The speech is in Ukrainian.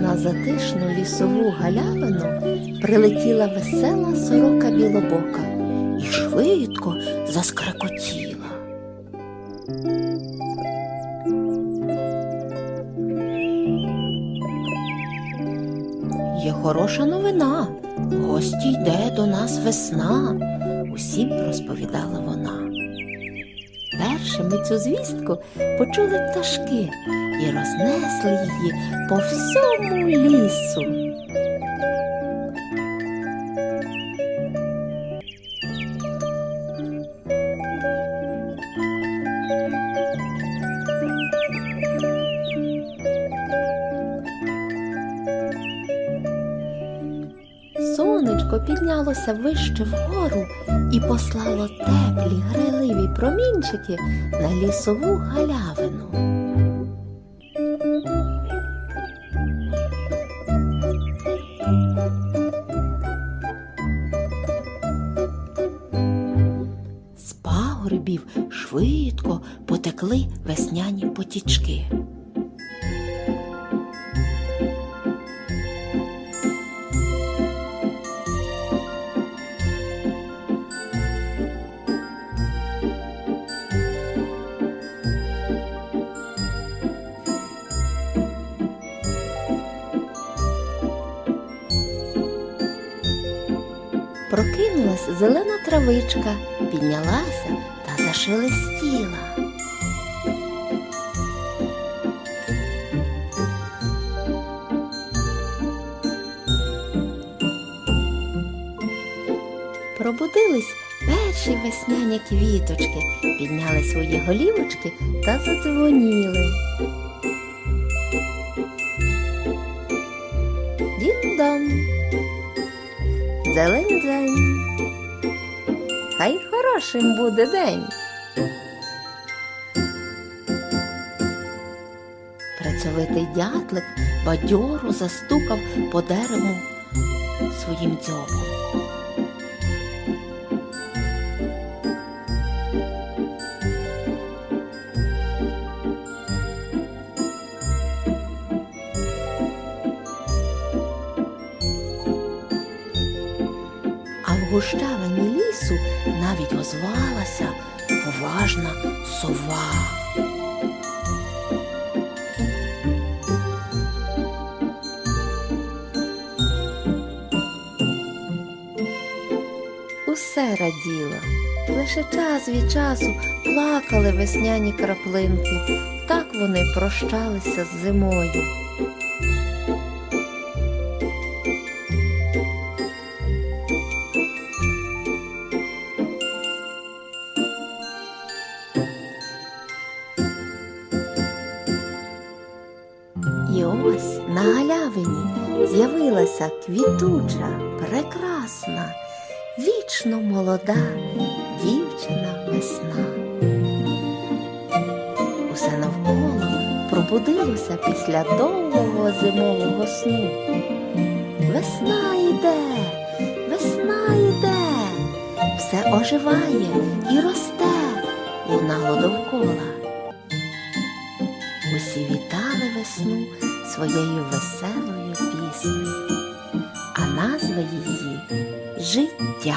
На затишну лісову галявину прилетіла весела сорока білобока і швидко заскрекотіла. Є хороша новина. Гості йде до нас весна, усім розповідала вона. Першими цю звістку почули пташки і рознесли її по всьому лісу. Сонечко піднялося вище вгору і послало теплі гриливі промінчики на лісову галявину. З пагорбів швидко потекли весняні потічки. Прокинулась зелена травичка, піднялася та зашелестіла. Пробудились перші весняні квіточки, підняли свої голівочки та задзвоніли. Дін-дон. Зелень дзень. Хай хорошим буде день. Працьовитий дятлик бадьоро застукав по дереву своїм дзьобом. Гущавині лісу навіть озвалася поважна сова. Усе раділо, лише час від часу плакали весняні краплинки, так вони прощалися з зимою. Ось на галявині з'явилася квітуча, прекрасна, вічно молода дівчина весна. Усе навколо пробудилося після довгого зимового сну. Весна йде, весна йде, все оживає і росте, лунало довкола. Усі вітали весну своєю веселою піснею, а назва її життя.